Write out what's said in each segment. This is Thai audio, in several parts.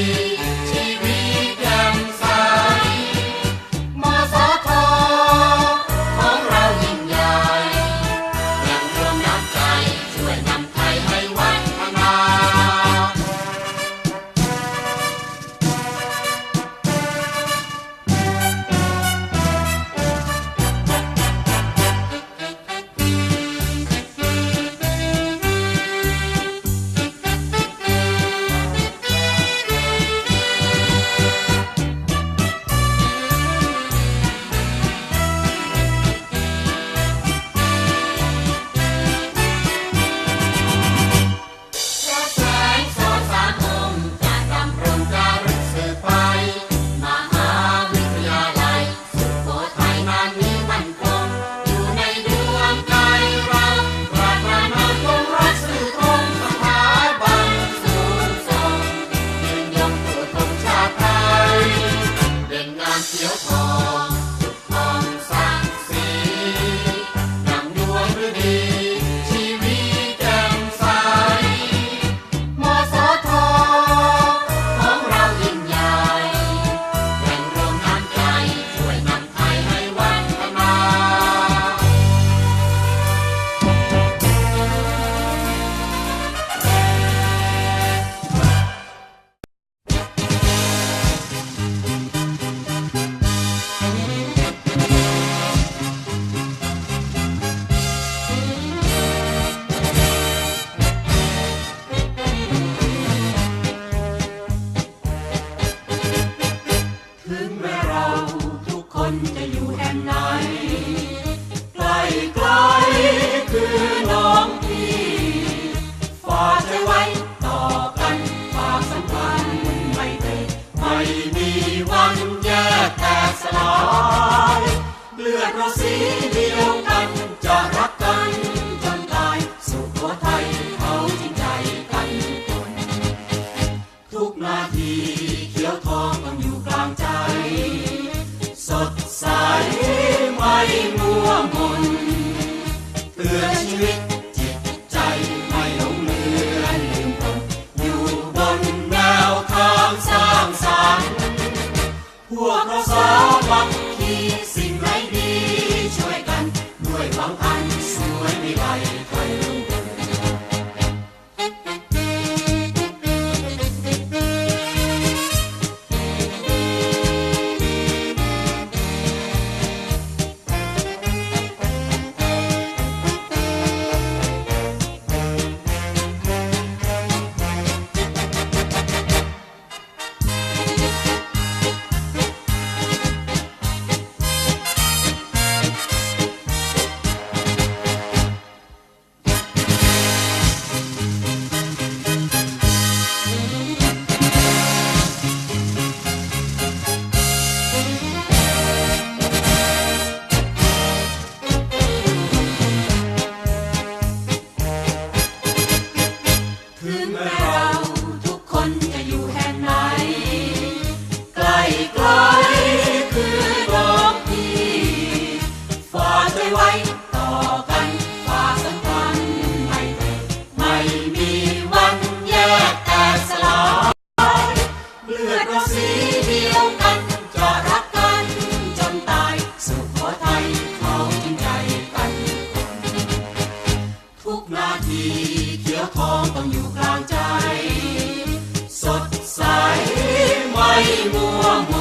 ง เลือ มัว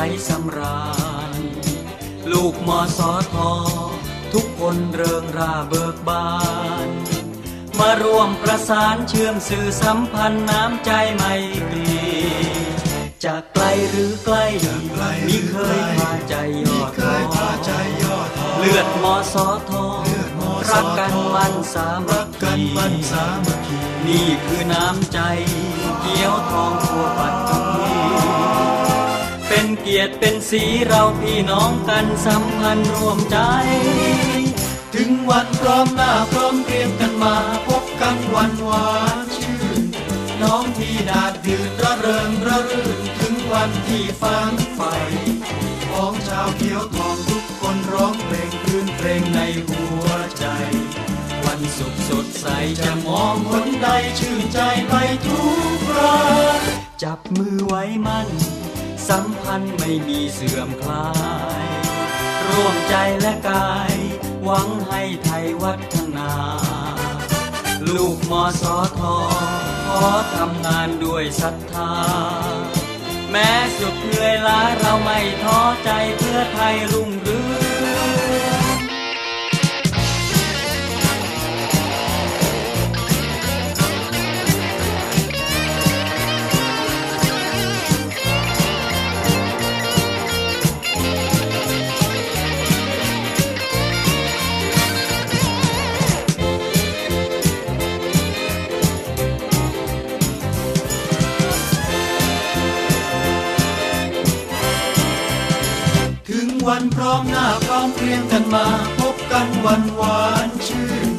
สดใสสำราญ ลูกมอสอทอทุกคนเริงราเบิกบาน มาร่วมประสานเชื่อมสื่อสัมพันธ์น้ำใจไมตรีจากไกลหรือใกล้มิเคยพาใจย่อท้อเลือดมอสอทอรักกันมันสามัคคีนี่คือน้ำใจเกี่ยวทองทั่วปัตตภีเป็นเกียรติเป็นสีเราพี่น้องกันสัมพันธ์ร่วมใจ ถึงวันพร้อมหน้าพร้อมเตรียมกันมาพบกันวันหวานชื่น น้องที่ดาดดื่นระเริงระรื่นถึงวันที่ฝันใฝ่ของชาวเขียวทองทุกคนร้องเพลงคืนเพลงในหัวใจ วันสุขสดใสจะมองคนใดชื่นใจไปทุกคราจับมือไว้มั่น สัมพันธ์ไม่มีเสื่อมคลาย ร่วมใจและกาย หวังให้ไทยวัฒนา ลูกมอสอทอขอทำงานด้วยศรัทธา แม้สุดเหนื่อยล้าเราไม่ท้อใจเพื่อไทยรุ่งเรือง วันพร้อมหน้าพร้อมเพรียงกันมา พบกันวันหวานชื่น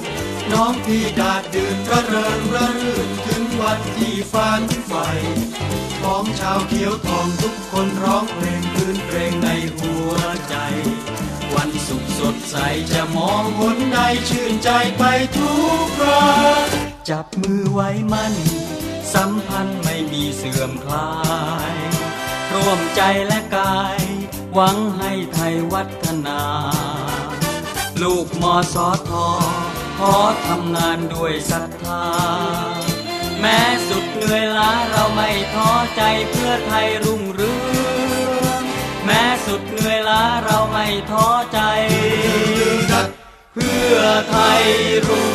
น้องพี่ดาดดื่นระเริงระรื่นถึงวันที่ฝันใฝ่ของชาวเขียวทองทุกคนร้องเพลงคืนเพลงในหัวใจ วันสุขสดใสจะมองหนใดชื่นใจไปทุกคราจับมือไว้มั่น สัมพันธ์ไม่มีเสื่อมคลาย ร่วมใจและกาย หวังให้ไทยวัฒนา ลูกมอสอทอขอทำงานด้วยศรัทธา แม้สุดเหนื่อยล้าเราไม่ท้อใจเพื่อไทยรุ่งเรืองแม้สุดเหนื่อยล้าเราไม่ท้อใจ เพื่อไทยรุ่ง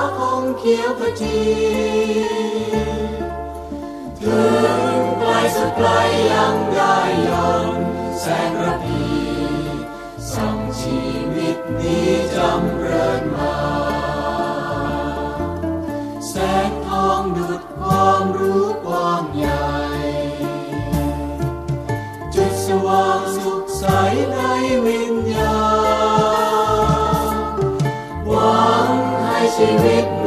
าของเขียวขจีถึงปลายสุดปลายยังได้ยอนแสงระพีส่งชีวิตนี้จำเริญมา แสงทองดุดความรู้ความใหญ่ จุดสว่างสุขใสในวิ ใ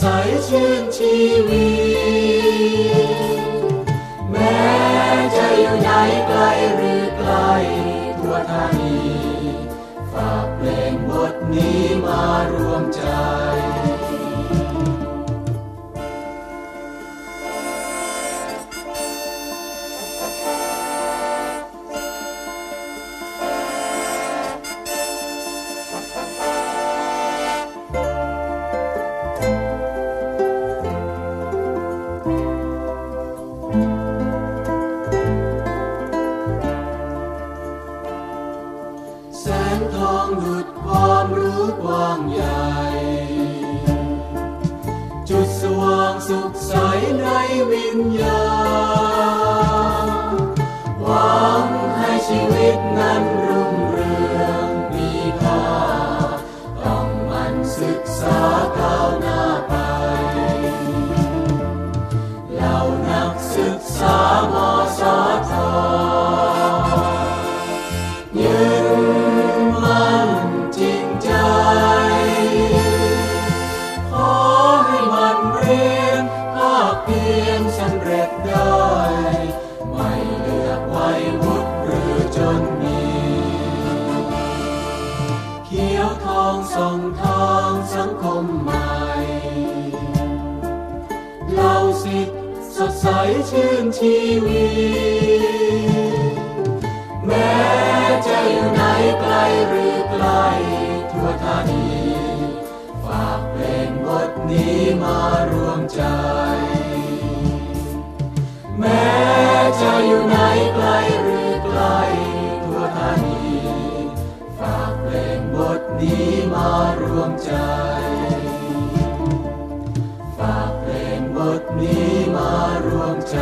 再见，寂。 ชีวิต แม้จะอยู่ไหนไกลหรือไกลทั่วทานีฝากเพลงบทนี้มารวมใจ แม้จะอยู่ไหนไกลหรือไกลทั่วทานีฝากเพลงบทนี้มารวมใจฝากเพลงบทนี้มารวมใจ